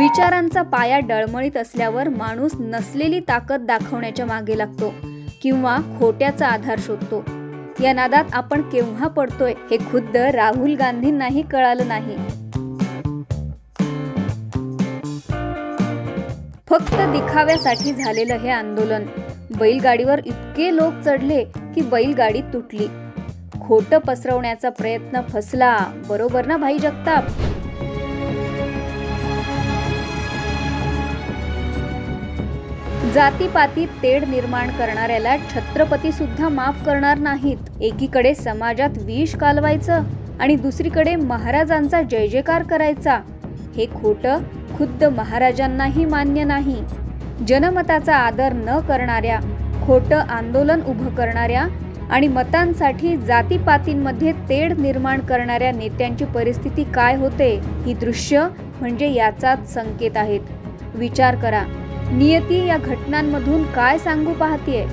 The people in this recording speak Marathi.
विचारांचा पाया डळमळीत असल्यावर माणूस नसलेली ताकद दाखवण्याच्या मागे लागतो किंवा खोट्याचा आधार शोधतो. या नादात आपण केव्हा पडतोय हे खुद्द राहुल गांधींनाही कळालं नाही. फक्त दिखाव्यासाठी झालेलं हे आंदोलन. बैलगाडीवर इतके लोक चढले की बैलगाडी तुटली. खोटं पसरवण्याचा प्रयत्न फसला. बरोबर ना भाई जगताप? जातीपाती तेढ निर्माण करणाऱ्याला छत्रपती सुद्धा माफ करणार नाहीत. एकीकडे समाजात विष कालवायचं आणि दुसरीकडे महाराजांचा जय जयकार करायचा. हे खोटं खुद्द महाराजांनाही मान्य नाही. जनमताचा आदर न करणाऱ्या खोटं आंदोलन उभं करणाऱ्या आणि मतांसाठी जातीपातींमध्ये तेढ निर्माण करणाऱ्या नेत्यांची परिस्थिती काय होते ही दृश्य म्हणजे याचाच संकेत आहेत. विचार करा. नियती या घटनांमधून काय सांगू पाहतीये?